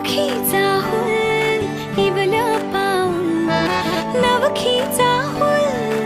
नवखीचा हुल इवलं पाऊल नवखीचा हुल.